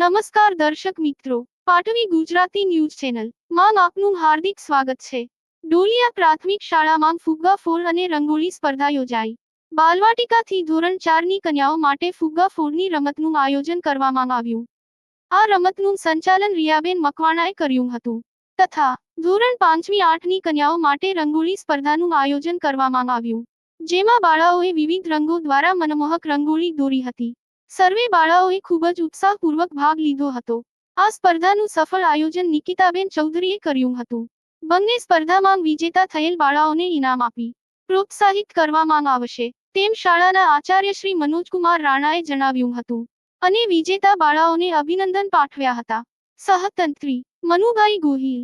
નમસ્કાર દર્શક મિત્રો, પાટવી ગુજરાતી ન્યૂઝ ચેનલ. માં આપનું હાર્દિક સ્વાગત છે. ડોલિયા પ્રાથમિક શાળામાં ફુગ્ગા ફોર અને રંગોળી સ્પર્ધા યોજાઈ. બાલવાટિકાથી ધોરણ ચારની કન્યાઓ માટે ફુગ્ગા ફોરની રમતનું આયોજન કરવામાં આવ્યું. આ રમતનું સંચાલન રિયાબેન મકવાણાએ કર્યું હતું. તથા, ધોરણ પાંચમી આઠની કન્યાઓ માટે રંગોળી સ્પર્ધાનું આયોજન કરવામાં આવ્યું. જેમાં બાળાઓએ વિવિધ રંગો દ્વારા મનમોહક રંગોળી દોરી હતી. સર્વે બાળાઓએ ખૂબ જ ઉત્સાહપૂર્વક ભાગ લીધો હતો. આ સ્પર્ધાનું સફળ આયોજન નિકિતાબેન ચૌધરીએ કર્યું હતું. બંને સ્પર્ધામાં વિજેતા થયેલ બાળાઓને ઇનામ આપી, પ્રોત્સાહિત કરવામાં આવશે. તેમ શાળાના આચાર્ય શ્રી મનોજકુમાર રાણાએ જણાવ્યું હતું. અને વિજેતા બાળાઓને અભિનંદન પાઠવ્યા હતા. સહતંત્રી, મનુભાઈ ગોહિલ.